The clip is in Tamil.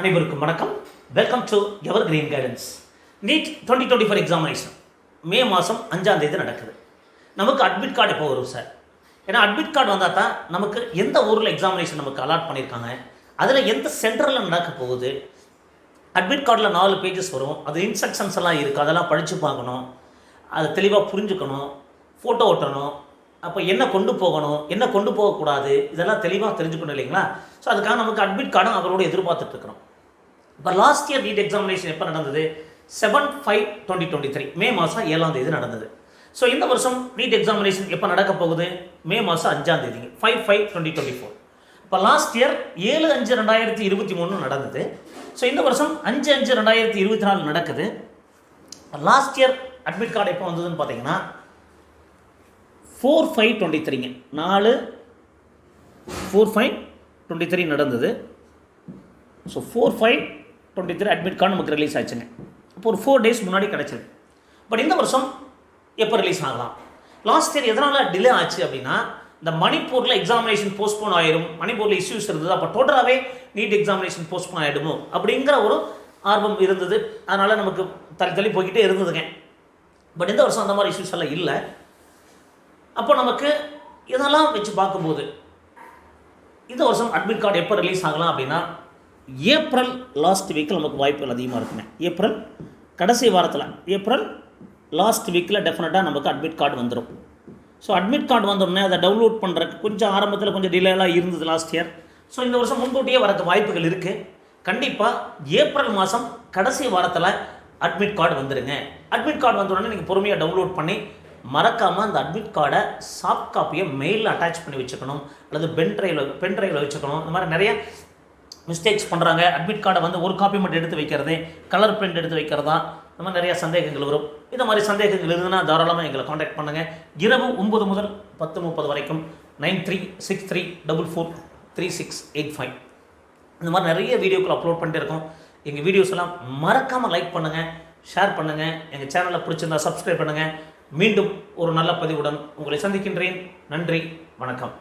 அனைவருக்கும் வணக்கம். Welcome to evergreen guidance NEET twenty twenty four examination May மாதம் அஞ்சாம் தேதி நடக்குது. நமக்கு அட்மிட் கார்டு எப்போ வரும் சார் ஏன்னா அட்மிட் கார்டு வந்தால் தான் நமக்கு எந்த ஊரில் எக்ஸாமினேஷன் நமக்கு அலாட் பண்ணியிருக்காங்க அதில் எந்த சென்டரில் நடக்க போகுது அட்மிட் கார்டில் நாலு பேஜஸ் வரும் அது இன்ஸ்ட்ரக்ஷன்ஸ் எல்லாம் இருக்குது அதெல்லாம் படித்து பார்க்கணும் அதை தெளிவாக புரிஞ்சுக்கணும் ஃபோட்டோ ஓட்டணும் அப்போ என்ன கொண்டு போகணும் என்ன கொண்டு போகக்கூடாது இதெல்லாம் தெளிவாக தெரிஞ்சுக்கணும் இல்லைங்களா? ஸோ அதுக்காக நமக்கு அட்மிட் கார்டும் அவரோட எதிர்பார்த்துட்டு இருக்கிறோம். இப்போ லாஸ்ட் இயர் நீட் எக்ஸாமினேஷன் எப்போ நடந்தது? Seven five twenty twenty three May மாதம் ஏழாம் தேதி நடந்தது. ஸோ இந்த வருஷம் நீட் எக்ஸாமினேஷன் எப்போ நடக்க போகுது? மே மாதம் அஞ்சாம் தேதி. Five five twenty twenty four இப்போ லாஸ்ட் இயர் ஏழு அஞ்சு ரெண்டாயிரத்தி இருபத்தி மூணு நடந்தது. ஸோ இந்த வருஷம் அஞ்சு அஞ்சு ரெண்டாயிரத்தி இருபத்தி நாலு நடக்குது. லாஸ்ட் இயர் அட்மிட் கார்டு எப்போ வந்ததுன்னு பார்த்தீங்கன்னா ஃபோர் ஃபைவ் டுவெண்ட்டி த்ரீங்க நாலு ஃபோர் ஃபைவ் டுவெண்ட்டி த்ரீ நடந்தது. So four five twenty three admit card நமக்கு ரிலீஸ் ஆச்சுங்க. இப்போ ஒரு ஃபோர் டேஸ் முன்னாடி கிடச்சிது. பட் இந்த வருஷம் எப்போ ரிலீஸ் ஆகலாம்? லாஸ்ட் இயர் எதனால் டிலே ஆச்சு அப்படின்னா இந்த மணிப்பூரில் எக்ஸாமினேஷன் போஸ்ட்போன் ஆயிரும். மணிப்பூரில் இஷ்யூஸ் இருந்தது. அப்போ டோட்டலாகவே நீட் எக்ஸாமினேஷன் போஸ்ட்போன் ஆகிடுமோ அப்படிங்கிற ஒரு ஆர்வம் இருந்தது. அதனால் நமக்கு தள்ளி தள்ளி போய்கிட்டே இருந்ததுங்க. பட் இந்த வருஷம் அந்த மாதிரி இஷ்யூஸ் எல்லாம் இல்லை. அப்போ நமக்கு இதெல்லாம் வச்சு பார்க்கும்போது இந்த வருஷம் அட்மிட் கார்டு எப்போ ரிலீஸ் ஆகலாம் அப்படின்னா ஏப்ரல் லாஸ்ட் வீக்கில் நமக்கு வாய்ப்புகள் அதிகமாக இருக்குங்க. ஏப்ரல் கடைசி வாரத்தில் ஏப்ரல் லாஸ்ட் வீக்கில் டெஃபினட்டாக நமக்கு அட்மிட் கார்டு வந்துடும் ஸோ அட்மிட் கார்டு வந்தோடனே அதை டவுன்லோட் பண்ணுறதுக்கு கொஞ்சம் ஆரம்பத்தில் கொஞ்சம் டிலேலாம் இருந்தது லாஸ்ட் இயர் ஸோ இந்த வருஷம் முன்கூட்டியே வரக்கு வாய்ப்புகள் இருக்குது கண்டிப்பாக ஏப்ரல் மாதம் கடைசி வாரத்தில் அட்மிட் கார்டு வந்துடுங்க அட்மிட் கார்டு வந்தோடனே நீங்கள் பொறுமையாக டவுன்லோட் பண்ணி மறக்காமல் அந்த அட்மிட் கார்டை சாஃப்ட் காப்பியை மெயிலில் அட்டாச் பண்ணி வச்சுக்கணும். அல்லது பென் ட்ரைவில் பென் ட்ரைவில் வச்சுக்கணும். இந்த மாதிரி நிறைய மிஸ்டேக்ஸ் பண்ணுறாங்க அட்மிட் கார்டை வந்து ஒரு காப்பி மட்டும் எடுத்து வைக்கிறது கலர் பிரிண்ட் எடுத்து வைக்கிறதா இந்த மாதிரி நிறையா சந்தேகங்கள் வரும். இந்த மாதிரி சந்தேகங்கள் இருந்ததுன்னா தாராளமாக எங்களை காண்டாக்ட் பண்ணுங்கள் இரவு ஒன்பது முதல் பத்து முப்பது வரைக்கும் nine three six three double four three six eight five. இந்த மாதிரி நிறைய வீடியோக்கள் அப்லோட் பண்ணிட்டு இருக்கோம். எங்கள் வீடியோஸ் எல்லாம் மறக்காமல் லைக் பண்ணுங்கள் ஷேர் பண்ணுங்கள் எங்கள் சேனலை பிடிச்சிருந்தா சப்ஸ்கிரைப் பண்ணுங்கள் மீண்டும் ஒரு நல்ல பதிவுடன் உங்களை சந்திக்கின்றேன். நன்றி வணக்கம்.